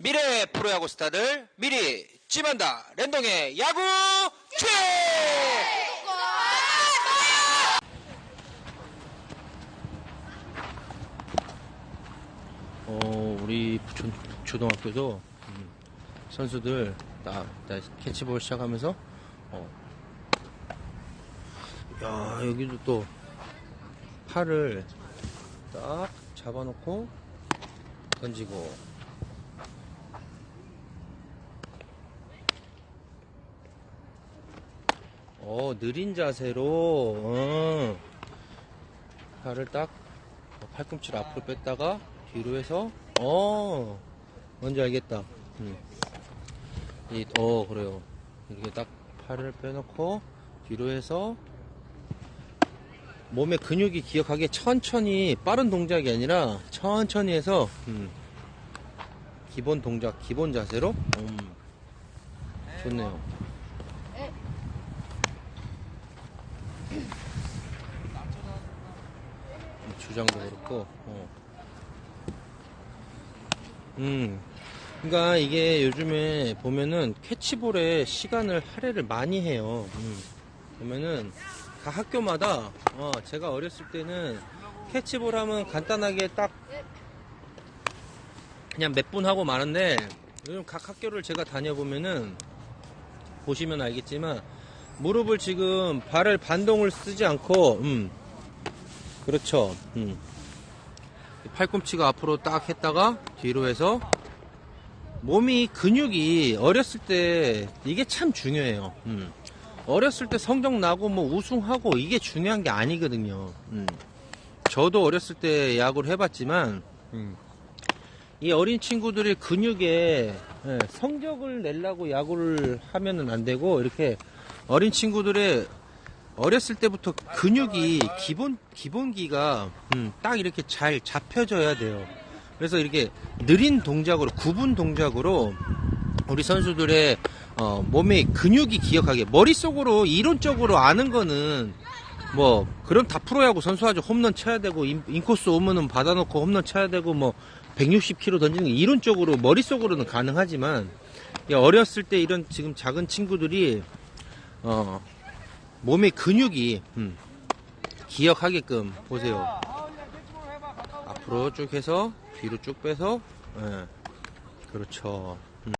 미래 프로야구 스타들 미리 찜한다. 랜동의 야구 최! 어, 우리 부천 초등학교도 음, 선수들 딱, 딱 캐치볼 시작하면서 어. 야 여기도 또 팔을 딱 잡아놓고 던지고 어 느린 자세로 어. 팔을 딱 팔꿈치를 앞으로 뺐다가 뒤로 해서 어. 뭔지 알겠다. 음. 이, 어 그래요. 이렇게 딱 팔을 빼놓고 뒤로 해서 몸의 근육이 기억하기에 천천히 빠른 동작이 아니라 천천히 해서 음, 기본 동작 기본 자세로? 음, 좋네요 주장도 그렇고 어. 음 그러니까 이게 요즘에 보면은 캐치볼에 시간을 할애를 많이 해요 음. 보면은 각 학교마다 어, 제가 어렸을 때는 캐치볼 하면 간단하게 딱 그냥 몇 분 하고 마는데 요즘 각 학교를 제가 다녀보면은 보시면 알겠지만 무릎을 지금 발을 반동을 쓰지 않고 음 그렇죠 음 팔꿈치가 앞으로 딱 했다가 뒤로 해서 몸이 근육이 어렸을 때 이게 참 중요해요 음. 어렸을 때 성적 나고 뭐 우승하고 이게 중요한 게 아니거든요. 음. 저도 어렸을 때 야구를 해봤지만 음. 이 어린 친구들의 근육에 예, 성적을 내려고 야구를 하면은 안 되고 이렇게 어린 친구들의 어렸을 때부터 근육이 기본 기본기가 음, 딱 이렇게 잘 잡혀져야 돼요. 그래서 이렇게 느린 동작으로 구분 동작으로 우리 선수들의 어, 몸의 근육이 기억하게 머릿속으로 이론적으로 아는 거는 뭐 그럼 다 프로야구 선수하죠 홈런 쳐야 되고 인, 인코스 오면은 받아놓고 홈런 쳐야 되고 뭐 160km 던지는 게 이론적으로 머릿속으로는 가능하지만 이 어렸을 때 이런 지금 작은 친구들이 어, 몸의 근육이 음, 기억하게끔 보세요. 앞으로 쭉 해서 뒤로 쭉 빼서 예, 그렇죠